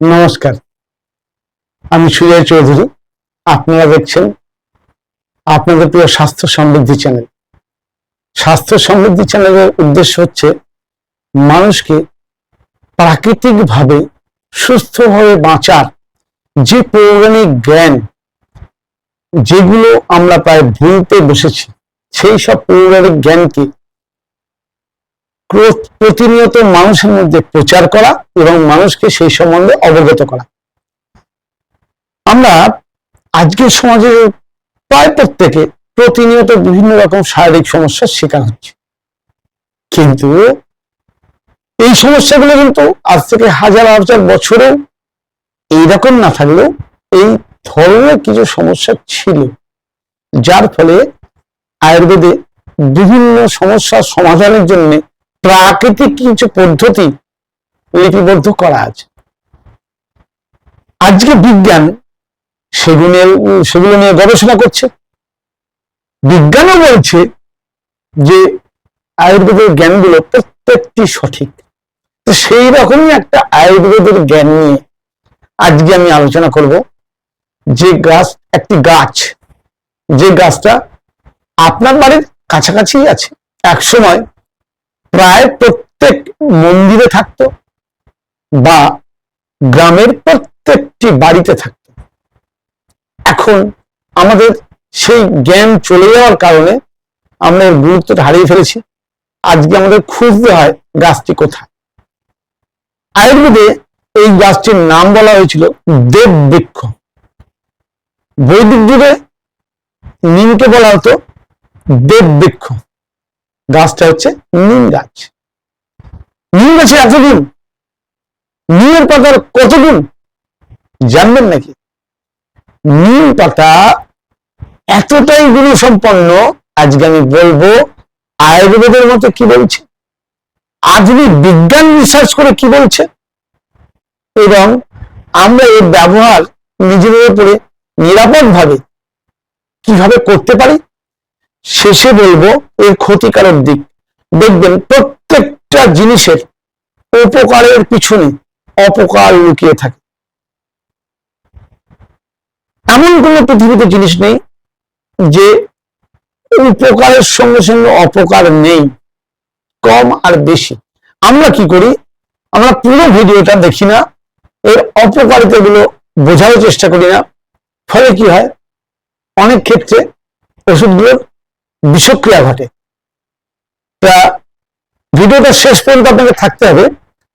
নমস্কার, আমি সুজয় চৌধুরী আপনারা দেখছেন আপনাদের প্রিয় স্বাস্থ্য সমৃদ্ধি চ্যানেল। স্বাস্থ্য সমৃদ্ধি চ্যানেলের উদ্দেশ্য হচ্ছে মানুষকে প্রাকৃতিকভাবে সুস্থভাবে বাঁচার যে পৌরাণিক জ্ঞান যেগুলো আমরা প্রায় ভুলতে বসেছি, সেই সব পৌরাণিক জ্ঞানকে প্রতিনিয়ত মানুষের মধ্যে প্রচার করা এবং মানুষকে সেই সম্বন্ধে অবগত করা। আমরা আজকের সমাজে প্রায় প্রত্যেকে প্রতিনিয়ত বিভিন্ন রকম শারীরিক সমস্যার শিকার হচ্ছে। কিন্তু এই সমস্যাগুলো কিন্তু আজ থেকে হাজার হাজার বছরেও এইরকম না থাকলেও এই ধরনের কিছু সমস্যা ছিল, যার ফলে আয়ুর্বেদে বিভিন্ন সমস্যার সমাধানের জন্য প্রাকৃতিক কিছু পদ্ধতি লিপিবদ্ধ করা আছে। আজকে বিজ্ঞান সেগুলো সেগুলো নিয়ে গবেষণা করছে। বিজ্ঞানও বলছে যে আয়ুর্বেদের জ্ঞানগুলো প্রত্যেকটি সঠিক। তো সেই রকমই একটা আয়ুর্বেদের জ্ঞান নিয়ে আজকে আমি আলোচনা করব। যে গাছ, একটি গাছ, যে গাছটা আপনার বাড়ির কাছাকাছি আছে। এক সময় প্রায় প্রত্যেক মন্দিরে থাকতো বা গ্রামের প্রত্যেকটি বাড়িতে থাকতো। এখন আমাদের সেই জ্ঞান চলে যাওয়ার কারণে আমরা এর গুরুত্বটা হারিয়ে ফেলেছি। আজকে আমাদের খুঁজতে হয় গাছটি কোথায়। আয়ুর্বেদে এই গাছটির নাম বলা হয়েছিল দেব বৃক্ষ। বৈদিক যুগে নিমকে বলা হতো দেব বৃক্ষ। গাছটা হচ্ছে নিম গাছ। নিম গাছে এত গুণ। নিমের পাতার কত গুণ? জানবেন নাকি? নিম পাতা এতটাই গুণ সম্পন্ন আজকে আমি বলব আয়ুর্বেদের মতো কি বলছে? আধুনিক বিজ্ঞান রিসার্চ করে কি বলছে? এবং আমরা এর ব্যবহার নিজেদের উপরে নিরাপদ ভাবে কীভাবে করতে পারি? শেষে বলব, এর ক্ষতিকারক দিক। দেখবেন প্রত্যেকটা জিনিসের উপকারের পিছনে অপকার লুকিয়ে থাকে। এমন কোনো পৃথিবীতে জিনিস নেই যে উপকারের সঙ্গে সঙ্গে অপকার নেই, কম আর বেশি। আমরা কি করি? আমরা পুরো ভিডিওটা দেখি না, এর অপকারিতাগুলো বোঝার চেষ্টা করি না। ফলে কি হয়? অনেক ক্ষেত্রে ওষুধগুলোর বিষক্রিয়া ঘটে। তা ভিডিওটা শেষ পর্যন্ত আপনাকে থাকতে হবে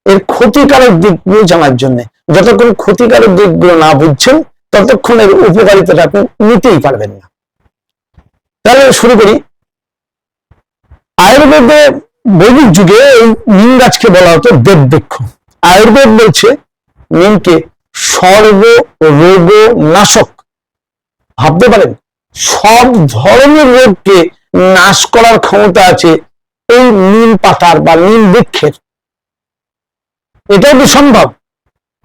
এর ক্ষতিকারক দিকগুলো জানার জন্য। যতক্ষণ ক্ষতিকারক দিকগুলো না বুঝছেন ততক্ষণ এর উপকারিতাটা আপনি নিতেই পারবেন না। তাহলে শুরু করি। আয়ুর্বেদে বৈদিক যুগে এই নিম গাছকে বলা হতো দেববৃক্ষ। আয়ুর্বেদ বলছে, নিমকে সর্ব রোগ নাশক ভাবতে পারেন? সব ধরনের রোগকে নাশ করার ক্ষমতা আছে এই নিম পাতার বা নিম বৃক্ষের। এটাও কি সম্ভব?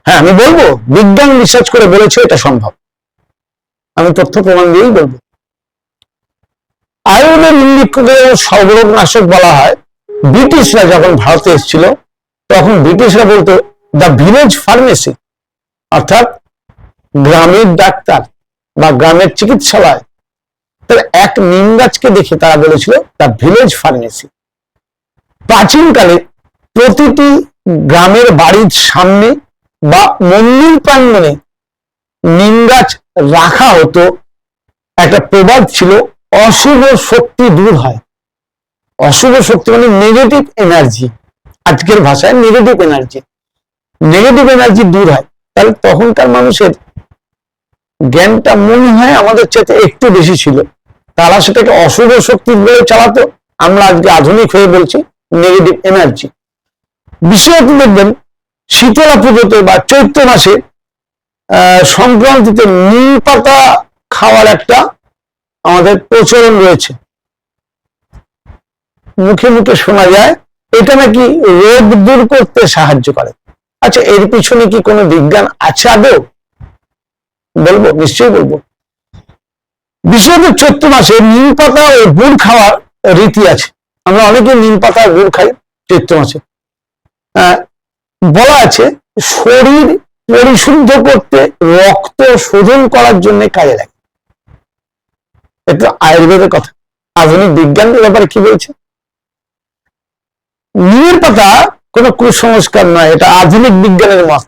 হ্যাঁ আমি বলব, বিজ্ঞান রিসার্চ করে বলেছে এটা সম্ভব। আমি তথ্য প্রমাণ দিয়েই বলব। আয়ুর্বেদ নিম বৃক্ষকে সর্বরোগ নাশক বলা হয়। ব্রিটিশরা যখন ভারতে এসেছিল, তখন ব্রিটিশরা বলতো দ্য ভিলেজ ফার্মেসি অর্থাৎ গ্রামের ডাক্তার বা গ্রামের চিকিৎসালয় তার এক নিম গাছকে দেখে তারা বলেছিল, দ্য ভিলেজ ফার্মেসি। প্রাচীনকালে প্রতিটি গ্রামের বাড়ির সামনে বা মন্দির প্রাঙ্গণে নিম গাছ রাখা হতো। একটা প্রবাদ ছিল, অশুভ শক্তি দূর হয়। অশুভ শক্তি মানে নেগেটিভ এনার্জি আজকের ভাষায় নেগেটিভ এনার্জি নেগেটিভ এনার্জি দূর হয়। তাহলে তখনকার মানুষের জ্ঞানটা মনে হয় আমাদের চেয়ে একটু বেশি ছিল। তারা সেটাকে অশুভ শক্তি বলে চালাতো। আমরা আজকে আধুনিক হয়ে বলছি নেগেটিভ এনার্জি বিশেষত দেখবেন, শীতলা পুজোতে বা চৈত্র মাসে সংক্রান্তিতে নিম পাতা খাওয়ার একটা আমাদের প্রচলন রয়েছে। মুখে মুখে শোনা যায়, এটা নাকি রোগ দূর করতে সাহায্য করে। আচ্ছা এর পিছনে কি কোনো বিজ্ঞান আছে আদৌ বলব, নিশ্চয়ই বলব। বিশেষত চৈত্র মাসে নিম পাতা ও গুড় খাওয়ার রীতি আছে। আমরা অনেকে নিম পাতা, গুড় খাই চৈত্র মাসে। বলা আছে শরীর পরিশুদ্ধ করতে রক্ত শোধন করার জন্য কাজে লাগে। এটা আয়ুর্বেদের কথা। আধুনিক বিজ্ঞানের ব্যাপারে কি বলছে? নিমের পাতা কোনো কুসংস্কার নয়, এটা আধুনিক বিজ্ঞানের মত।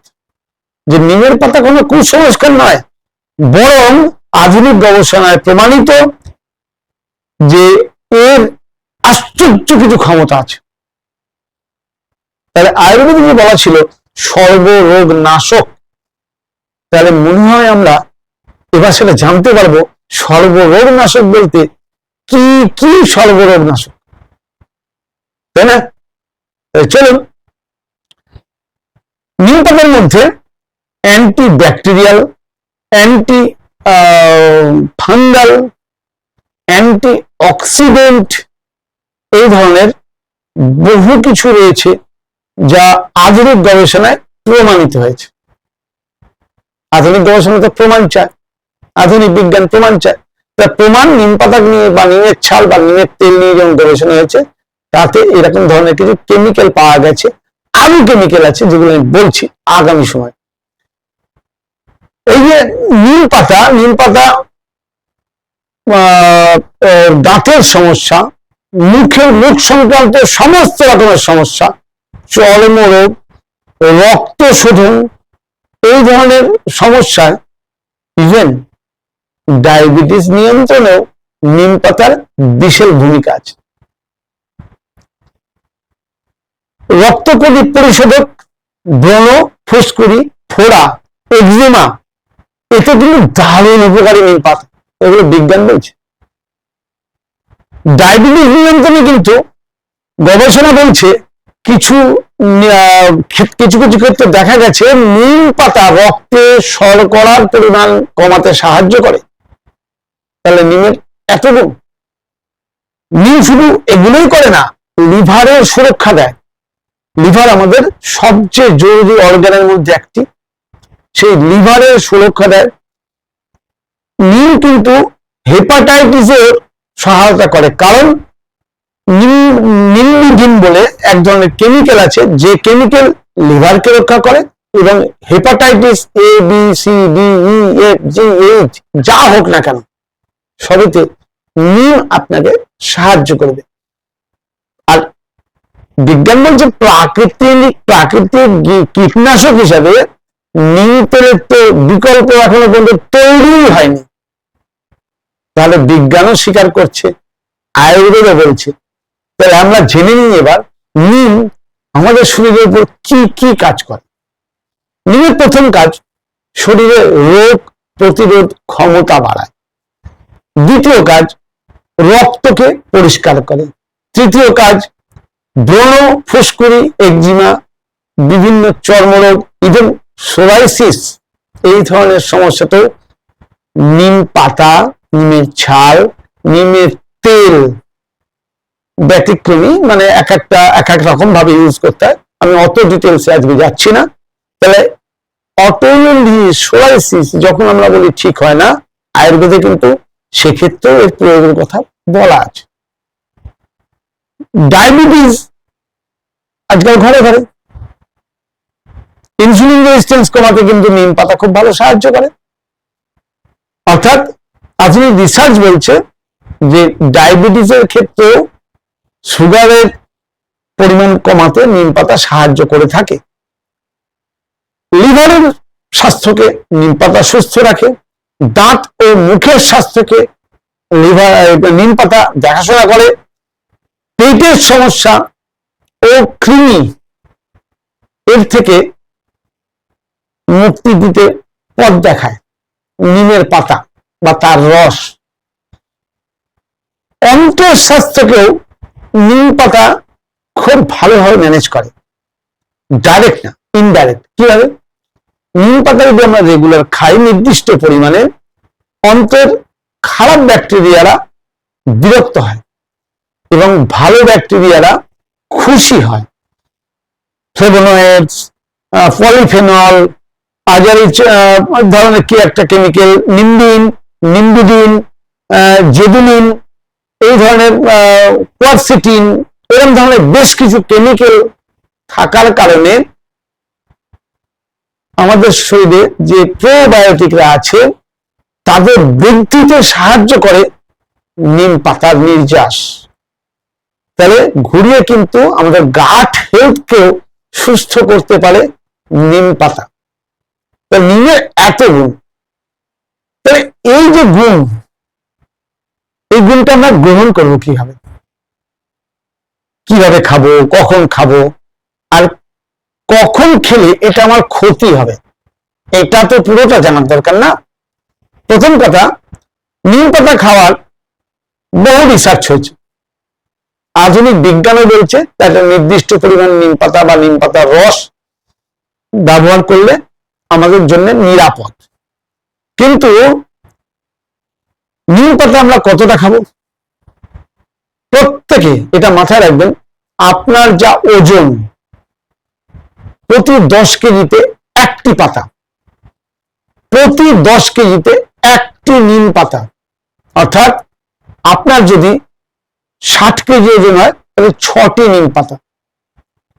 যে নিমের পাতা কোনো কুসংস্কার নয়, বরং আধুনিক গবেষণায় প্রমাণিত যে এর আশ্চর্য কিছু ক্ষমতা আছে। তাহলে আয়ুর্বেদে যে বলা ছিল সর্বরোগ নাশক। তাহলে মনে হয় আমরা এবার সেটা জানতে পারব সর্বরোগ নাশক বলতে কি কি সর্বরোগ নাশক? তাই না? চলুন। নিম পাতার মধ্যে anti bacterial anti fungal anti oxidant এই ধরনের বহু কিছু রয়েছে যা আধুনিক গবেষণায় প্রমাণিত হয়েছে। আধুনিক গবেষণা তো প্রমাণ চায়, আধুনিক বিজ্ঞান প্রমাণ চায়। তা প্রমাণ নিম পাতা নিয়ে বা নিমের ছাল বা নিমের তেল নিয়ে যেমন গবেষণা হয়েছে, তাতে এরকম ধরনের কিছু কেমিক্যাল পাওয়া গেছে। আরও কেমিক্যাল আছে যেগুলো আমি বলছি আগামী সময়। এই যে নিম পাতা নিম পাতা দাঁতের সমস্যা, মুখের মুখ সংক্রান্ত সমস্ত রকমের সমস্যা, চর্মরোগ, রক্ত শোধন এই ধরনের সমস্যায় ইভেন ডায়াবেটিস নিয়ন্ত্রণেও নিম পাতার বিশেষ ভূমিকা আছে। রক্তকণিক পরিশোধক ব্রণ, ফুসকুড়ি, ফোড়া, এক্সিমা এতে কিন্তু দারুণ উপকারী পাতা এগুলো বিজ্ঞান বলছে। ডায়াবেটিস নিয়ন্ত্রণে কিন্তু গবেষণা বলছে কিছু কিছু কিছু ক্ষেত্রে দেখা গেছে নিম পাতা রক্তে শর্করার পরিমাণ কমাতে সাহায্য করে। তাহলে নিমের এত গুণ। নিম শুধু এগুলোই করে না, লিভারের সুরক্ষা দেয়। লিভার আমাদের সবচেয়ে জরুরি অর্গানের মধ্যে একটি। সেই লিভারের সুরক্ষা দেয় নিম কিন্তু হেপাটাইটিসের সহায়তা করে। কারণ নিম্বিডিন বলে এক ধরনের কেমিক্যাল আছে, যে কেমিক্যাল লিভারকে রক্ষা করে এবং hepatitis A B C D E F G H যা হোক না কেন, সবেতে নিম আপনাকে সাহায্য করবে। আর বিজ্ঞান বলছে প্রাকৃতিক প্রাকৃতিক কীটনাশক হিসাবে নিম তেলের বিকল্প এখনও পর্যন্ত তৈরি হয়নি। তাহলে বিজ্ঞানও স্বীকার করছে, আয়ুর্বেদও বলছে। তাহলে আমরা জেনে নিই এবার, নিম আমাদের শরীরের উপর কি কি কাজ করে? নিমের প্রথম কাজ, শরীরে রোগ প্রতিরোধ ক্ষমতা বাড়ায়। দ্বিতীয় কাজ, রক্তকে পরিষ্কার করে। তৃতীয় কাজ, ব্রণ, ফুসকুড়ি, একজিমা, বিভিন্ন চর্মরোগ ইভেন সোরাইসিস, এই ধরনের সমস্যাতেও নিম পাতা, নিমের ছাল, নিমের তেল ব্যতিক্রমী মানে এক একটা, এক এক রকম ভাবে ইউজ করতে হয়। আমি অত ডিটেলসে আজকে যাচ্ছি না। তাহলে অটোইমিউন সোরাইসিস যখন আমরা বলি ঠিক হয় না, আয়ুর্বেদে কিন্তু সেক্ষেত্রেও এর প্রয়োগের কথা বলা আছে। ডায়াবেটিস, আজকাল ঘরে ঘরে। ইনসুলিন রেজিস্ট্যান্স কমাতে কিন্তু নিম পাতা খুব ভালো সাহায্য করে। অর্থাৎ আধুনিক রিসার্চ বলছে যে ডায়াবেটিসের ক্ষেত্রেও সুগারের পরিমাণ কমাতে নিম পাতা সাহায্য করে থাকে। লিভারের স্বাস্থ্যকে নিম পাতা সুস্থ রাখে। দাঁত ও মুখের স্বাস্থ্যকে লিভার নিম পাতা দেখাশোনা করে। পেটের সমস্যা ও কৃমি এর থেকে মুক্তি দিতে পথ দেখায়, নিমের পাতা বা তার রস। অন্তর স্বাস্থ্যকেও নিম পাতা খুব ভালোভাবে ম্যানেজ করে। ডাইরেক্ট না ইনডাইরেক্ট কীভাবে? নিম পাতা যদি আমরা রেগুলার খাই, নির্দিষ্ট পরিমাণে অন্তর খারাপ ব্যাকটেরিয়ারা বিরক্ত হয় এবং ভালো ব্যাকটেরিয়ারা খুশি হয়। ফ্লেভোনয়েডস পলিফেনল আজারি ধরনের কি একটা কেমিক্যাল নিম্বিন নিম্বিডিন জেদুলিন, এই ধরনের কোয়ারসিটিন এরকম ধরনের বেশ কিছু কেমিক্যাল থাকার কারণে আমাদের শরীরে যে প্রোবায়োটিকরা আছে, তাদের বৃদ্ধিতে সাহায্য করে নিম পাতার নির্যাস। তাহলে ঘুরিয়ে কিন্তু আমাদের গাট হেলথকেও সুস্থ করতে পারে নিম পাতা। তো নিমের এত গুণ। তাহলে এই যে গুণ, এই গুণটা আমরা গ্রহণ করব কীভাবে? কীভাবে খাব, কখন খাব, আর কখন খেলে এটা আমার ক্ষতি হবে? এটা তো পুরোটা জানার দরকার না। প্রথম কথা, নিম পাতা খাওয়ার বহু রিসার্চ হয়েছে। আধুনিক বিজ্ঞানও বলছে একটা নির্দিষ্ট পরিমাণ নিম পাতা বা নিম পাতার রস ব্যবহার করলে আমাদের জন্য নিরাপদ। কিন্তু নিম পাতা আমরা কতটা খাব প্রত্যেকে এটা মাথায় রাখবেন, আপনার যা ওজন, প্রতি দশ কেজিতে একটি পাতা। প্রতি দশ কেজিতে একটি নিম পাতা। অর্থাৎ আপনার যদি ষাট কেজি ওজন হয়, তাহলে ছটি নিম পাতা।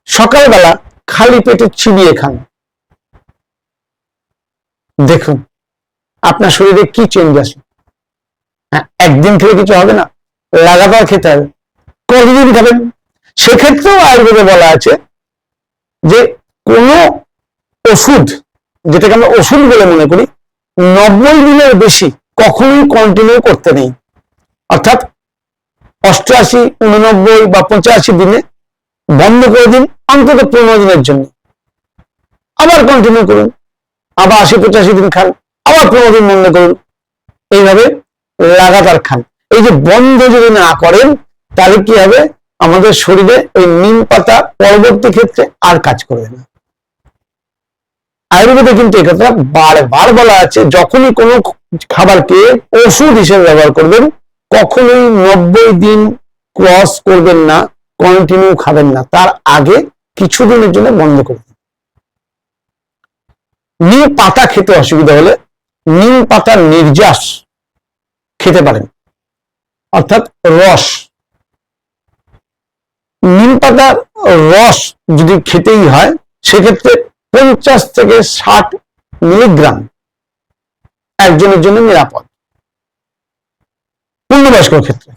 সকালবেলা খালি পেটে চিবিয়ে খান। দেখুন আপনার শরীরে কি চেঞ্জ আসে? হ্যাঁ, একদিন খেলে কিছু হবে না লাগাতার খেতে হবে। কতদিন খাবেন সেক্ষেত্রেও আয়ুর্বেদে বলা আছে যে কোন ওষুধ যেটাকে আমরা ওষুধ বলে মনে করি নব্বই দিনের বেশি কখনোই কন্টিনিউ করতে নেই। অর্থাৎ অষ্টআশি উননব্বই বা পঁচাশি দিনে বন্ধ করে দিন অন্তত পনেরো দিনের জন্য। আবার কন্টিনিউ করুন। আবার আশি পঁচাশি দিন খান, আবার পনেরো দিন বন্ধ করুন। এইভাবে লাগাতার খান। এই যে বন্ধ যদি না করেন, তাহলে কি হবে? আমাদের শরীরে ওই নিম পাতা পরবর্তী ক্ষেত্রে আর কাজ করবে না। আয়ুর্বেদে কিন্তু একথা বারবার বলা আছে, যখনই কোনো খাবারকে ওষুধ হিসেবে ব্যবহার করবেন, কখনোই নব্বই দিন ক্রস করবেন না, কন্টিনিউ খাবেন না। তার আগে কিছুদিনের জন্য বন্ধ করবেন নিম পাতা খেতে অসুবিধা হলে নিম পাতার নির্যাস খেতে পারেন। অর্থাৎ রস। নিম পাতার রস যদি খেতেই হয়, সেক্ষেত্রে পঞ্চাশ থেকে ষাট মিলিগ্রাম একজনের জন্য নিরাপদ। পূর্ণবয়স্কর ক্ষেত্রে।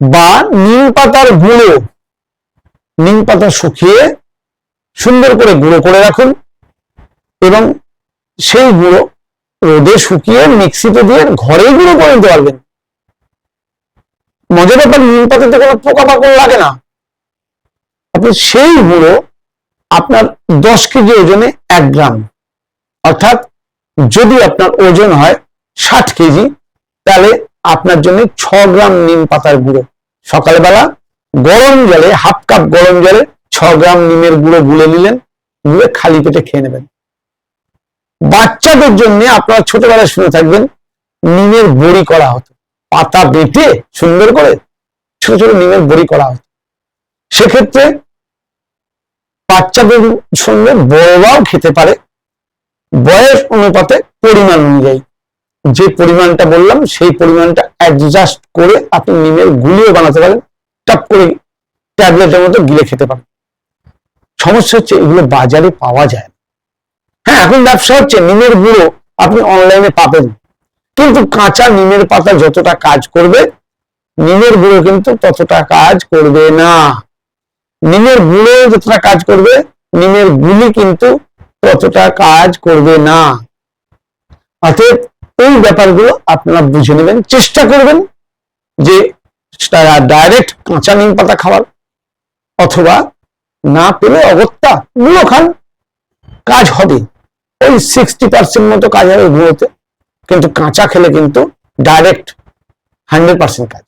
বা নিম পাতার গুঁড়ো। নিম পাতা শুকিয়ে সুন্দর করে গুঁড়ো করে রাখুন। এবং সেই গুঁড়ো রোদে শুকিয়ে মিক্সিতে দিয়ে ঘরেই গুঁড়ো করে নিতে পারবেন। মজার ব্যাপার, নিম পাতাতে কোনো পোকা পাকড় লাগে না। আপনি সেই গুঁড়ো আপনার দশ কেজি ওজনে এক গ্রাম। অর্থাৎ যদি আপনার ওজন হয় ষাট কেজি, তাহলে আপনার জন্য ছ গ্রাম নিম পাতার গুঁড়ো। সকালবেলা গরম জলে, হাফ কাপ গরম জলে ছ গ্রাম নিমের গুঁড়ো গুলে নিলেন, গুলে খালি পেটে খেয়ে নেবেন। বাচ্চাদের জন্য আপনারা ছোটবেলায় শুনে থাকবেন, নিমের বড়ি করা হতো। পাতা বেটে সুন্দর করে ছোট ছোট নিমের বড়ি করা হতো। সেক্ষেত্রে বাচ্চাদের সঙ্গে বড়রাও খেতে পারে, বয়স অনুপাতে পরিমাণ অনুযায়ী। যে পরিমাণটা বললাম, সেই পরিমাণটা অ্যাডজাস্ট করে আপনি নিমের গুলিও বানাতে পারেন, টপ করে ট্যাবলেটের মতো গিলে খেতে পারেন। সমস্যা হচ্ছে এগুলো বাজারে পাওয়া যায় না। হ্যাঁ এখন ব্যবসা হচ্ছে নিমের গুঁড়ো, আপনি অনলাইনে পাবেন। কিন্তু কাঁচা নিমের পাতা যতটা কাজ করবে, নিমের গুঁড়ো কিন্তু ততটা কাজ করবে না। নিমের গুঁড়ো যতটা কাজ করবে, নিমের গুলি কিন্তু ততটা কাজ করবে না। অতএব এই ব্যাপারগুলো আপনারা বুঝে নেবেন, চেষ্টা করবেন যে তারা ডাইরেক্ট কাঁচা নিম পাতা খাওয়ার, অথবা না পেলে অগত্যা গুঁড়ো খান। কাজ হবে। ওই সিক্সটি পার্সেন্ট মতো কাজ হবে গুঁড়োতে কিন্তু কাঁচা খেলে কিন্তু ডাইরেক্ট হান্ড্রেড পার্সেন্ট কাজ।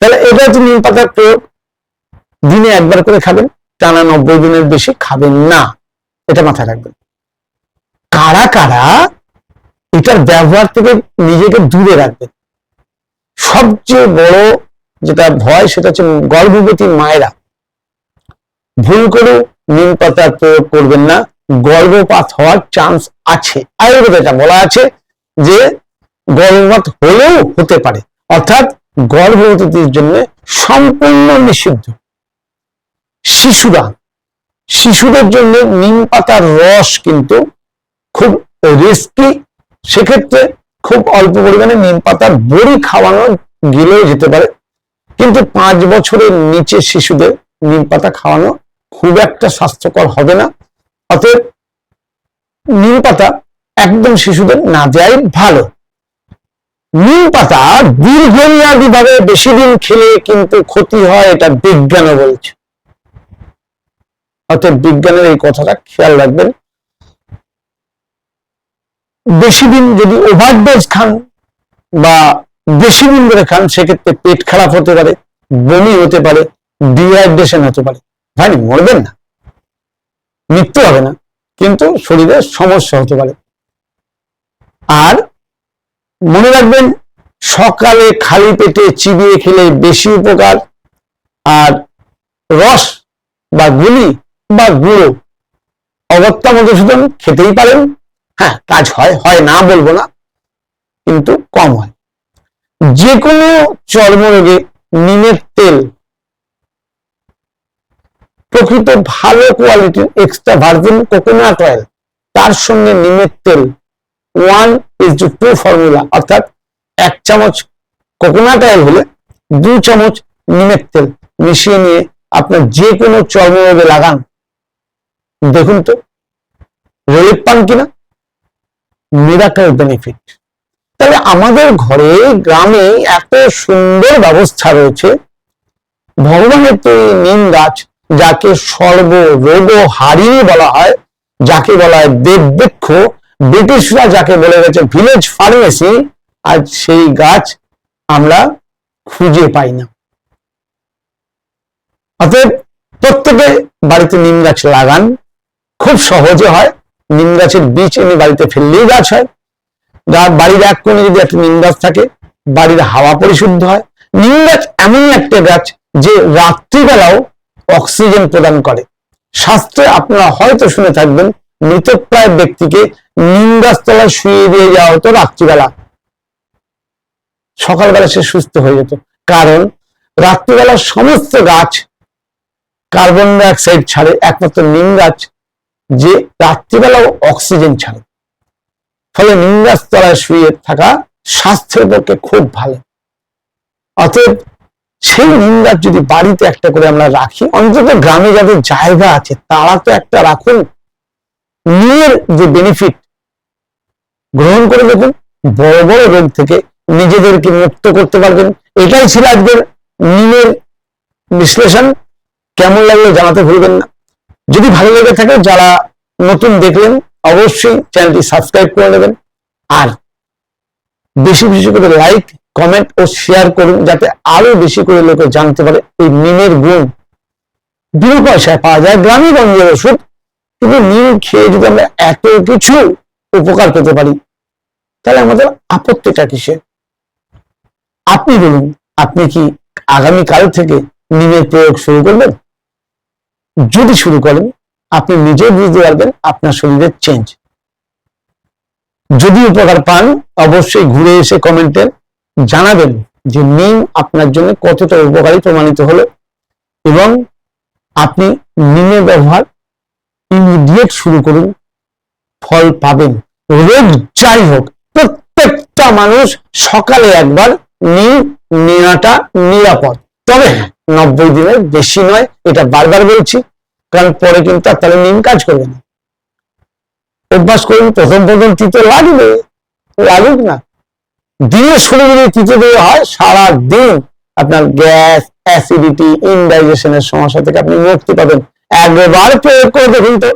তাহলে এটা হচ্ছে নিম পাতার প্রয়োগ, দিনে একবার করে খাবেন, টানা নব্বই দিনের বেশি খাবেন না। এটা মাথায় রাখবেন। কারা কারা এটার ব্যবহার থেকে নিজেকে দূরে রাখবেন। সবচেয়ে বড় যেটা ভয়, সেটা হচ্ছে গর্ভবতী মায়েরা। ভুল করে নিম পাতার প্রয়োগ করবেন না। গর্ভপাত হওয়ার চান্স আছে। আয়ুর্বেদে বলা আছে যে গর্ভপাত হলেও হতে পারে। অর্থাৎ গর্ভবতীদের জন্য সম্পূর্ণ নিষিদ্ধ। শিশুরা, শিশুদের জন্য নিম পাতার রস কিন্তু খুব রিস্কি সেক্ষেত্রে খুব অল্প পরিমাণে নিম পাতার বড়ি খাওয়ানো গেলেও যেতে পারে। কিন্তু পাঁচ বছরের নিচে শিশুদের নিম পাতা খাওয়ানো খুব একটা স্বাস্থ্যকর হবে না। অতএব নিম পাতা একদম শিশুদের না দেওয়াই ভালো। নিম পাতা দীর্ঘমেয়াদী ভাবে বেশি দিন খেলে কিন্তু ক্ষতি হয় এটা বিজ্ঞানও বলছে। অতএব বিজ্ঞানের এই কথাটা খেয়াল রাখবেন। বেশি দিন যদি ওভারডোজ খান বা বেশি দিন ধরে খান, সেক্ষেত্রে পেট খারাপ হতে পারে, বমি হতে পারে, ডিহাইড্রেশন হতে পারে। ভাই, মরবেন না। মৃত্যু হবে না, কিন্তু শরীরে সমস্যা হতে পারে। আর মনে রাখবেন, সকালে খালি পেটে চিবিয়ে খেলে বেশি উপকার, আর রস বা গুলি বা গুঁড়ো অগত্যা মধুসূদন খেতেই পারেন। হ্যাঁ কাজ হয় হয় না বলব না, কিন্তু কম হয়। যে কোনো চর্মরোগে নিমের তেল প্রকৃত ভালো কোয়ালিটির এক্সট্রা ভার্জিন কোকোনাট অয়েল তার সঙ্গে নিমের তেল। One is two two formula অর্থাৎ এক চামচ কোকোনাট অয়েল হলে দু চামচ নিমের তেল মিশিয়ে নিয়ে আপনার যে কোনো চর্মরোগে লাগান। দেখুন তো রিলিফ পান কিনা? মিরাকেল বেনিফিট তাহলে আমাদের ঘরে, গ্রামে এত সুন্দর ব্যবস্থা রয়েছে। ভগবানের তৈরি নিম গাছ যাকে সর্ব রোগ হারিয়ে বলা হয়, যাকে বলা হয় দেববৃক্ষ, ব্রিটিশরা যাকে বলে গেছে ভিলেজ ফার্মেসি আজ সেই গাছ আমরা খুঁজে পাই না। অতএব প্রত্যেকে বাড়িতে নিম গাছ লাগান। খুব সহজে হয়, নিম গাছের বীজ এনে বাড়িতে ফেললেই গাছ হয়। বাড়ির এক কোণে যদি একটা নিম গাছ থাকে, বাড়ির হাওয়া পরিশুদ্ধ হয়। নিম গাছ এমনই একটা গাছ যে রাত্রিবেলাও অক্সিজেন প্রদান করে। শাস্ত্রে আপনারা হয়তো শুনে থাকবেন, মৃতপ্রায় ব্যক্তিকে নিম শুয়ে দিয়ে যাওয়া হতো রাত্রিবেলা। সকালবেলা সে সুস্থ হয়ে যেত। কারণ রাত্রিবেলা সমস্ত গাছ কার্বন ডাইঅক্সাইড ছাড়ে, একমাত্র নিম গাছ, যে রাত্রিবেলাও অক্সিজেন ছাড়ে। ফলে নিম গাছ তলায় শুয়ে থাকা স্বাস্থ্যের পক্ষে খুব ভালো। অতএব সেই গাছ যদি বাড়িতে একটা করে আমরা রাখি, অন্তত গ্রামে যাদের জায়গা আছে, তারা তো একটা রাখুন। নিমের যে বেনিফিট গ্রহণ করে দেখুন, বড় বড় রোগ থেকে নিজেদেরকে মুক্ত করতে পারবেন। এটাই ছিল আজকের নিমের বিশ্লেষণ। কেমন লাগল জানাতে ভুলবেন না। যদি ভালো লেগে থাকে, যারা নতুন দেখলেন, অবশ্যই চ্যানেলটি সাবস্ক্রাইব করে নেবেন। আর বেশি বেশি করে লাইক কমেন্ট ও শেয়ার করুন যাতে আরও বেশি করে লোকে জানতে পারে এই নিমের গুণ। বিনা পয়সায় পাওয়া যায় গ্রামে গঞ্জের ওষুধ। কিন্তু নিম খেয়ে যদি আমরা এত কিছু উপকার পেতে পারি, তাহলে আমাদের আপত্তিটা কিসের? আপনি বলুন, আপনি কি আগামীকাল থেকে নিমের প্রয়োগ শুরু করবেন? যদি শুরু করেন, আপনি নিজেও বুঝতে পারবেন আপনার শরীরের চেঞ্জ যদি উপকার পান, অবশ্যই ঘুরে এসে কমেন্টে জানাবেন যে নিম আপনার জন্য কতটা উপকারী প্রমাণিত হলো এবং আপনি নিমের ব্যবহার ইমিডিয়েট শুরু করুন, ফল পাবেন। রোগ যাই হোক, প্রত্যেকটা মানুষ সকালে একবার নিম নেওয়াটা নিরাপদ। তবে নব্বই দিনের বেশি নয়, এটা বারবার বলছি, কারণ পরে কিন্তু আর তাহলে নিম কাজ করবে না। অভ্যাস করুন, প্রথম প্রথম তিতো লাগবে, লাগুক না। দিনে শুরু যদি তিতো দেওয়া হয়? সারা দিন আপনার গ্যাস অ্যাসিডিটি ইনডাইজেশনের সমস্যা থেকে আপনি মুক্তি পাবেন। একবার প্রয়োগ করে দেখুন তো।